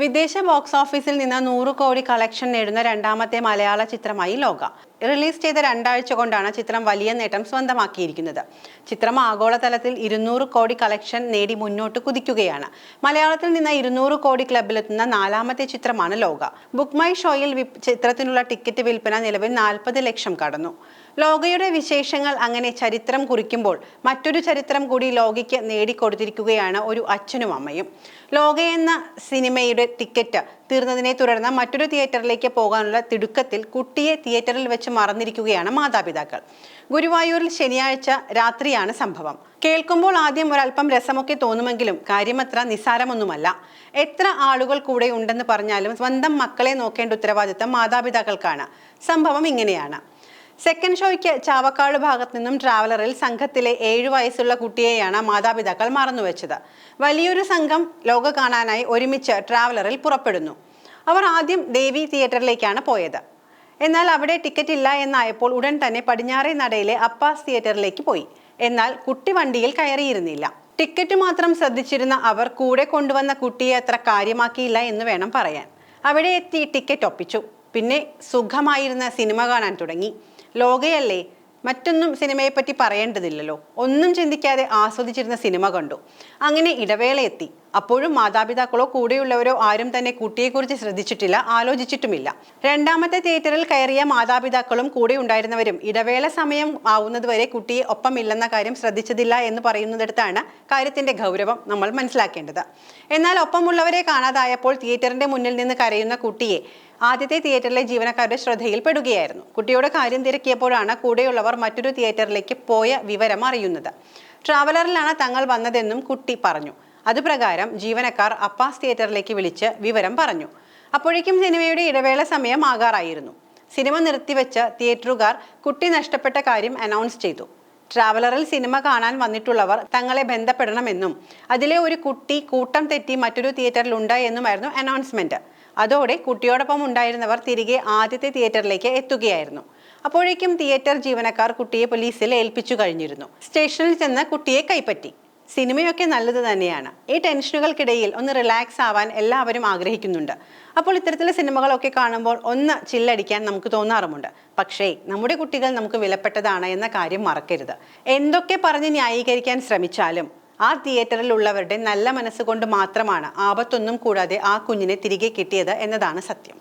വിദേശ ബോക്സ് ഓഫീസിൽ നിന്ന് നൂറ് കോടി കളക്ഷൻ നേടുന്ന രണ്ടാമത്തെ മലയാള ചിത്രമായി ലോക. റിലീസ് ചെയ്ത രണ്ടാഴ്ച കൊണ്ടാണ് ചിത്രം വലിയ നേട്ടം സ്വന്തമാക്കിയിരിക്കുന്നത്. ചിത്രം ആഗോളതലത്തിൽ ഇരുന്നൂറ് കോടി കളക്ഷൻ നേടി മുന്നോട്ട് കുതിക്കുകയാണ്. മലയാളത്തിൽ നിന്ന് ഇരുന്നൂറ് കോടി ക്ലബിലെത്തുന്ന നാലാമത്തെ ചിത്രമാണ് ലോക. ബുക്ക് മൈ ഷോയിൽ ചിത്രത്തിനുള്ള ടിക്കറ്റ് വിൽപ്പന നിലവിൽ നാൽപ്പത് ലക്ഷം കടന്നു. ലോകയുടെ വിശേഷങ്ങൾ അങ്ങനെ ചരിത്രം കുറിക്കുമ്പോൾ മറ്റൊരു ചരിത്രം കൂടി ലോകയ്ക്ക് നേടിക്കൊടുത്തിരിക്കുകയാണ് ഒരു അച്ഛനും അമ്മയും. ലോക എന്ന സിനിമയുടെ ടിക്കറ്റ് തീർന്നതിനെ തുടർന്ന് മറ്റൊരു തിയേറ്ററിലേക്ക് പോകാനുള്ള തിടുക്കത്തിൽ കുട്ടിയെ തിയേറ്ററിൽ വെച്ച് മറന്നിരിക്കുകയാണ് മാതാപിതാക്കൾ. ഗുരുവായൂരിൽ ശനിയാഴ്ച രാത്രിയാണ് സംഭവം. കേൾക്കുമ്പോൾ ആദ്യം ഒരല്പം രസമൊക്കെ തോന്നുമെങ്കിലും കാര്യമത്ര നിസ്സാരമൊന്നുമല്ല. എത്ര ആളുകൾ കൂടെ ഉണ്ടെന്ന് പറഞ്ഞാലും സ്വന്തം മക്കളെ നോക്കേണ്ട ഉത്തരവാദിത്തം മാതാപിതാക്കൾക്കാണ്. സംഭവം ഇങ്ങനെയാണ്. സെക്കൻഡ് ഷോയ്ക്ക് ചാവക്കാട് ഭാഗത്തു നിന്നും ട്രാവലറിൽ സംഘത്തിലെ ഏഴു വയസ്സുള്ള കുട്ടിയെയാണ് മാതാപിതാക്കൾ മറന്നുവെച്ചത്. വലിയൊരു സംഘം ലോക കാണാനായി ഒരുമിച്ച് ട്രാവലറിൽ പുറപ്പെടുന്നു. അവർ ആദ്യം ദേവി തിയേറ്ററിലേക്കാണ് പോയത്. എന്നാൽ അവിടെ ടിക്കറ്റ് ഇല്ല എന്നായപ്പോൾ ഉടൻ തന്നെ പടിഞ്ഞാറേ നടയിലെ അപ്പാസ് തിയേറ്ററിലേക്ക് പോയി. എന്നാൽ കുട്ടി വണ്ടിയിൽ കയറിയിരുന്നില്ല. ടിക്കറ്റ് മാത്രം ശ്രദ്ധിച്ചിരുന്ന അവർ കൂടെ കൊണ്ടുവന്ന കുട്ടിയെ അത്ര കാര്യമാക്കിയില്ല എന്ന് വേണം പറയാൻ. അവിടെ എത്തി ടിക്കറ്റ് ഒപ്പിച്ചു. പിന്നെ സുഖമായിരുന്ന സിനിമ കാണാൻ തുടങ്ങി. ലോകയല്ലേ മറ്റൊന്നും സിനിമയെപ്പറ്റി പറയേണ്ടതില്ലല്ലോ. ഒന്നും ചിന്തിക്കാതെ ആസ്വദിച്ചിരുന്ന സിനിമ കണ്ടു. അങ്ങനെ ഇടവേള എത്തി. അപ്പോഴും മാതാപിതാക്കളോ കൂടെയുള്ളവരോ ആരും തന്നെ കുട്ടിയെക്കുറിച്ച് ശ്രദ്ധിച്ചിട്ടില്ല ആലോചിച്ചിട്ടുമില്ല. രണ്ടാമത്തെ തിയേറ്ററിൽ കയറിയ മാതാപിതാക്കളും കൂടെ ഉണ്ടായിരുന്നവരും ഇടവേള സമയം ആവുന്നതുവരെ കുട്ടിയെ ഒപ്പമില്ലെന്ന കാര്യം ശ്രദ്ധിച്ചതില്ല എന്ന് പറയുന്നിടത്താണ് കാര്യത്തിന്റെ ഗൗരവം നമ്മൾ മനസ്സിലാക്കേണ്ടത്. എന്നാൽ ഒപ്പമുള്ളവരെ കാണാതായപ്പോൾ തിയേറ്ററിന്റെ മുന്നിൽ നിന്ന് കരയുന്ന കുട്ടിയെ ആദ്യത്തെ തിയേറ്ററിലെ ജീവനക്കാരുടെ ശ്രദ്ധയിൽപ്പെടുകയായിരുന്നു. കുട്ടിയുടെ കാര്യം തിരക്കിയപ്പോഴാണ് കൂടെയുള്ളവർ മറ്റൊരു തിയേറ്ററിലേക്ക് പോയ വിവരം അറിയുന്നത്. ട്രാവലറിലാണ് തങ്ങൾ വന്നതെന്നും കുട്ടി പറഞ്ഞു. അതുപ്രകാരം ജീവനക്കാർ അപ്പാസ് തിയേറ്ററിലേക്ക് വിളിച്ച് വിവരം പറഞ്ഞു. അപ്പോഴേക്കും സിനിമയുടെ ഇടവേള സമയം ആകാറായിരുന്നു. സിനിമ നിർത്തിവെച്ച് തിയേറ്ററുകാർ കുട്ടി നഷ്ടപ്പെട്ട കാര്യം അനൗൺസ് ചെയ്തു. ട്രാവലറിൽ സിനിമ കാണാൻ വന്നിട്ടുള്ളവർ തങ്ങളെ ബന്ധപ്പെടണമെന്നും അതിലെ ഒരു കുട്ടി കൂട്ടം തെറ്റി മറ്റൊരു തിയേറ്ററിൽ ഉണ്ട് എന്നുമായിരുന്നു അനൗൺസ്മെന്റ് അതോടെ കുട്ടിയോടൊപ്പം ഉണ്ടായിരുന്നവർ തിരികെ ആദ്യത്തെ തിയേറ്ററിലേക്ക് എത്തുകയായിരുന്നു. അപ്പോഴേക്കും തിയേറ്റർ ജീവനക്കാർ കുട്ടിയെ പോലീസിൽ ഏൽപ്പിച്ചു കഴിഞ്ഞിരുന്നു. സ്റ്റേഷനിൽ ചെന്ന് കുട്ടിയെ കൈപ്പറ്റി. സിനിമയൊക്കെ നല്ലത് തന്നെയാണ്. ഈ ടെൻഷനുകൾക്കിടയിൽ ഒന്ന് റിലാക്സ് ആവാൻ എല്ലാവരും ആഗ്രഹിക്കുന്നുണ്ട്. അപ്പോൾ ഇത്തരത്തിലെ സിനിമകളൊക്കെ കാണുമ്പോൾ ഒന്ന് ചില്ലടിക്കാൻ നമുക്ക് തോന്നാറുമുണ്ട്. പക്ഷേ നമ്മുടെ കുട്ടികൾ നമുക്ക് വിലപ്പെട്ടതാണ് എന്ന കാര്യം മറക്കരുത്. എന്തൊക്കെ പറഞ്ഞ് ന്യായീകരിക്കാൻ ശ്രമിച്ചാലും ആ തിയേറ്ററിലുള്ളവരുടെ നല്ല മനസ്സുകൊണ്ട് മാത്രമാണ് ആപത്തൊന്നും കൂടാതെ ആ കുഞ്ഞിനെ തിരികെ കിട്ടിയത് എന്നതാണ് സത്യം.